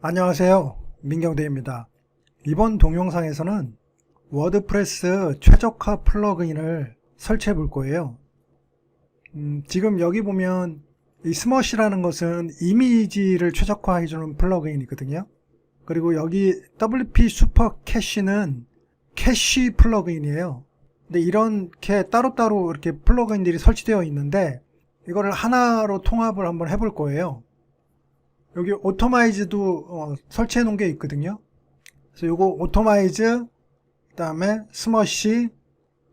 안녕하세요. 민경대입니다. 이번 동영상에서는 워드프레스 최적화 플러그인을 설치해 볼 거예요. 음, 지금 여기 보면 이 스머시라는 것은 이미지를 최적화해 주는 플러그인이거든요. 그리고 여기 WP 슈퍼 캐시는 캐시 플러그인이에요. 근데 이렇게 따로따로 이렇게 플러그인들이 설치되어 있는데 이거를 하나로 통합을 한번 해볼 거예요. 여기 오토마이즈도 어, 설치해 놓은 게 있거든요. 그래서 요거 오토마이즈 그다음에 스머시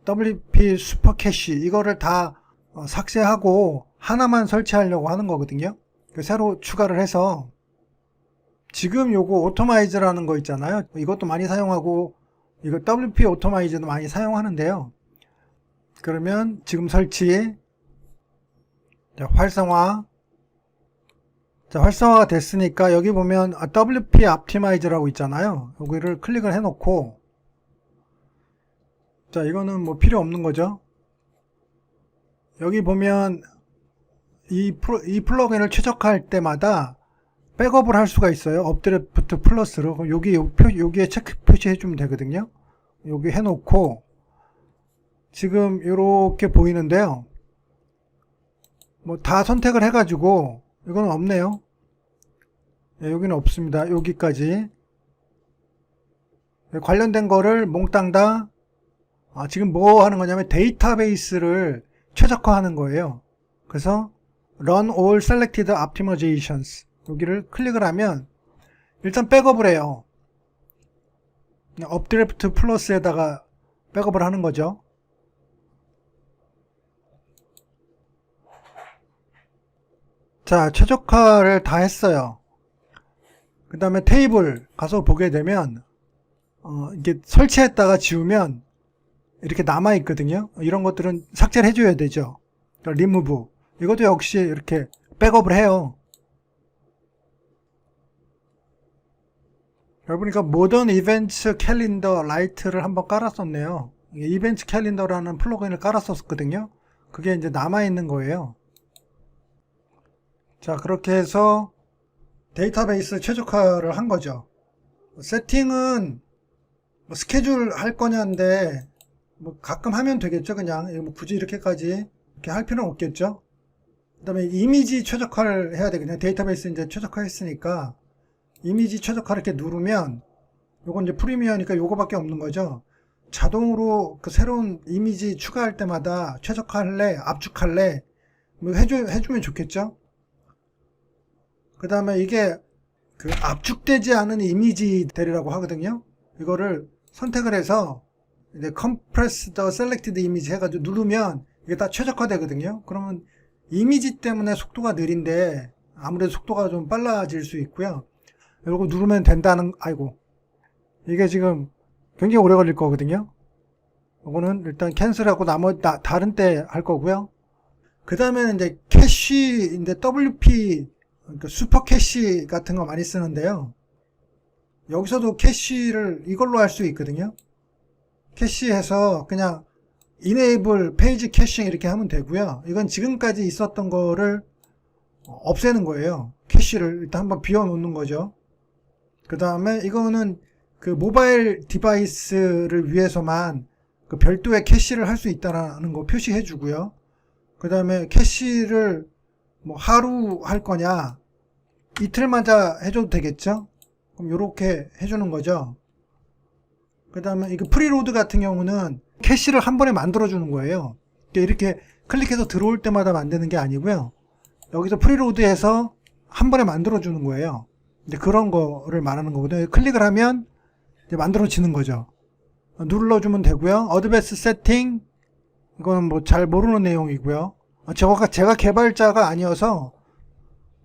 WP 슈퍼 캐시 이거를 다 어, 삭제하고 하나만 설치하려고 하는 거거든요. 그 새로 추가를 해서 지금 요거 오토마이즈라는 거 있잖아요. 이것도 많이 사용하고 이거 WP 오토마이즈도 많이 사용하는데요. 그러면 지금 설치 자, 활성화 자, 활성화가 됐으니까 여기 보면 아, WP optimize라고 있잖아요. 여기를 클릭을 해 놓고 자, 이거는 뭐 필요 없는 거죠. 여기 보면 이, 프로, 이 플러그인을 최적화할 때마다 백업을 할 수가 있어요. 업드래프트 플러스로. 여기, 요 표, 여기 에 체크 표시해 주면 되거든요. 여기 해 놓고 지금 이렇게 보이는데요. 뭐 다 선택을 해 가지고 이거는 없네요. 네, 여기는 없습니다. 여기까지. 네, 관련된 거를 몽땅 다, 아, 지금 뭐 하는 거냐면 데이터베이스를 최적화하는 거예요. 그래서 Run all selected optimizations. 여기를 클릭을 하면 일단 백업을 해요. 업드래프트 플러스에다가 백업을 하는 거죠. 자, 최적화를 다 했어요. 그 다음에 테이블 가서 보게 되면, 어, 이게 설치했다가 지우면 이렇게 남아 있거든요. 이런 것들은 삭제를 해줘야 되죠. 리무브. 이것도 역시 이렇게 백업을 해요. 여러분이니까 모던 이벤트 캘린더 라이트를 한번 깔았었네요. 이벤트 캘린더라는 플러그인을 깔았었거든요. 그게 이제 남아있는 거예요. 자, 그렇게 해서 데이터베이스 최적화를 한 거죠. 세팅은 뭐 스케줄 할 거냐인데 뭐 가끔 하면 되겠죠, 그냥. 뭐 굳이 이렇게까지 이렇게 할 필요는 없겠죠. 그 다음에 이미지 최적화를 해야 되거든요. 데이터베이스 이제 최적화했으니까 이미지 최적화 이렇게 누르면 요건 이제 프리미어니까 요거밖에 없는 거죠. 자동으로 그 새로운 이미지 추가할 때마다 최적화할래, 압축할래, 뭐 해줘, 해주면 좋겠죠. 그 다음에 이게 그 압축되지 않은 이미지 대리라고 하거든요. 이거를 선택을 해서 이제 compress the selected image 해가지고 누르면 이게 다 최적화 되거든요. 그러면 이미지 때문에 속도가 느린데 아무래도 속도가 좀 빨라질 수 있고요. 이거 누르면 된다는, 아이고. 이게 지금 굉장히 오래 걸릴 거거든요. 이거는 일단 캔슬하고 나머지 다, 다른 때 할 거고요. 그 다음에는 이제 캐시인데 WP 그러니까 슈퍼 캐시 같은 거 많이 쓰는데요. 여기서도 캐시를 이걸로 할 수 있거든요. 캐시해서 그냥 enable 페이지 캐싱 이렇게 하면 되고요. 이건 지금까지 있었던 거를 없애는 거예요. 캐시를 일단 한번 비워 놓는 거죠. 그 다음에 이거는 그 모바일 디바이스를 위해서만 그 별도의 캐시를 할 수 있다라는 거 표시해 주고요. 그 다음에 캐시를 뭐 하루 할 거냐 이틀마다 해줘도 되겠죠? 그럼 이렇게 해주는 거죠. 그 다음에 이거 프리로드 같은 경우는 캐시를 한 번에 만들어 주는 거예요. 이렇게 클릭해서 들어올 때마다 만드는 게 아니고요. 여기서 프리로드해서 한 번에 만들어 주는 거예요 이제 그런 거를 말하는 거거든요 클릭을 하면 이제 만들어지는 거죠 눌러주면 되고요 어드베스 세팅 이거는 뭐 잘 모르는 내용이고요 제가, 제가 개발자가 아니어서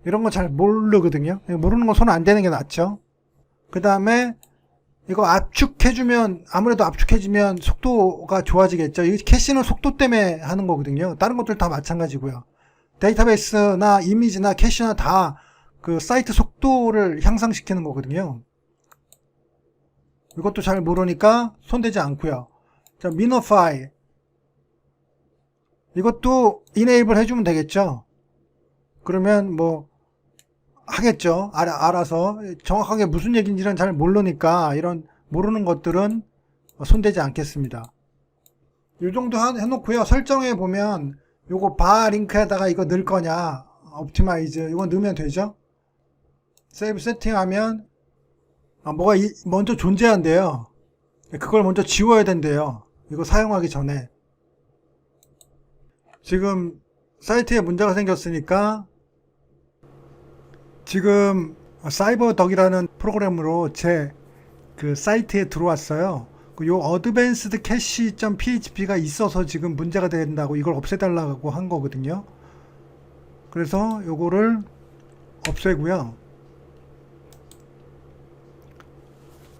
이런 거 잘 모르거든요. 모르는 건 손 안 대는 게 낫죠. 그 다음에 이거 압축해주면 아무래도 압축해지면 속도가 좋아지겠죠. 이 캐시는 속도 때문에 하는 거거든요. 다른 것들 다 마찬가지고요. 데이터베이스나 이미지나 캐시나 다 그 사이트 속도를 향상시키는 거거든요. 이것도 잘 모르니까 손대지 않고요. 자, 미노파이 이것도 이네이블 해주면 되겠죠. 그러면 뭐 하겠죠. 알아, 알아 서 정확하게 무슨 얘기인지는 잘 모르니까 이런 모르는 것들은 손대지 않겠습니다. 이 정도 한- 해놓고요. 설정해 보면 요거 바 링크에다가 이거 넣을 거냐 옵티마이즈 이거 넣으면 되죠. 세이브 세팅하면 아, 뭐가 이- 먼저 존재한대요. 그걸 먼저 지워야 된대요. 이거 사용하기 전에. 지금 사이트에 문제가 생겼으니까 지금 사이버덕이라는 프로그램으로 제 그 사이트에 들어왔어요. 그요 어드밴스드 캐시.php가 있어서 지금 문제가 된다고 이걸 없애달라고 한 거거든요. 그래서 요거를 없애고요.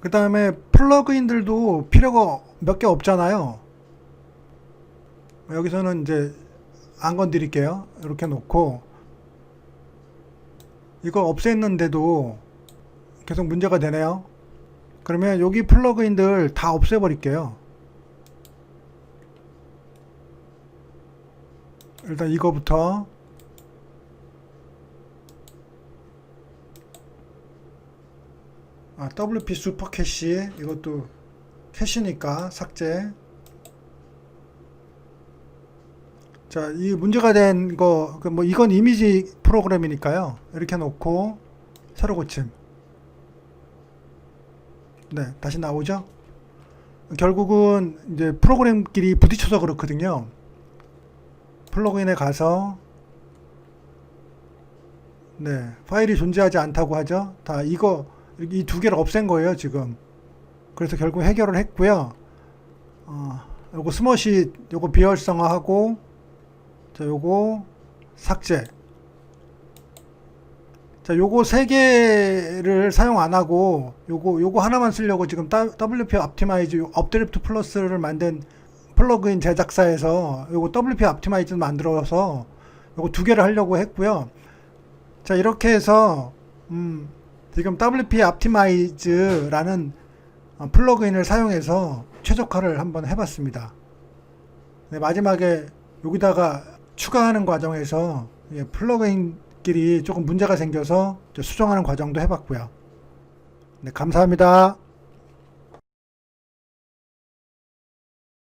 그 다음에 플러그인들도 필요가 몇 개 없잖아요. 여기서는 이제 안 건드릴게요. 이렇게 놓고 이거 없앴는데도 계속 문제가 되네요. 그러면 여기 플러그인들 다 없애버릴게요. 일단 이거부터 아, WP 슈퍼 캐시 이것도 캐시니까 삭제 자, 이 문제가 된 거, 그 뭐, 이건 이미지 프로그램이니까요. 이렇게 놓고, 새로 고침. 네, 다시 나오죠? 결국은 이제 프로그램끼리 부딪혀서 그렇거든요. 플러그인에 가서, 네, 파일이 존재하지 않다고 하죠. 다 이거, 이 두 개를 없앤 거예요, 지금. 그래서 결국 해결을 했고요. 어, 요거 스머시, 요거 비활성화하고, 자, 요거 삭제. 자, 요거 세 개를 사용 안 하고 요거 요거 하나만 쓰려고 지금 다- WP 옵티마이즈 업드리프트 플러스를 만든 플러그인 제작사에서 요거 WP 옵티마이즈 만들어서 요거 두 개를 하려고 했고요. 자, 이렇게 해서 음, 지금 WP 옵티마이즈라는 어, 플러그인을 사용해서 최적화를 한번 해봤습니다. 네, 마지막에 여기다가 추가하는 과정에서 예, 플러그인끼리 조금 문제가 생겨서 수정하는 과정도 해봤고요. 네, 감사합니다.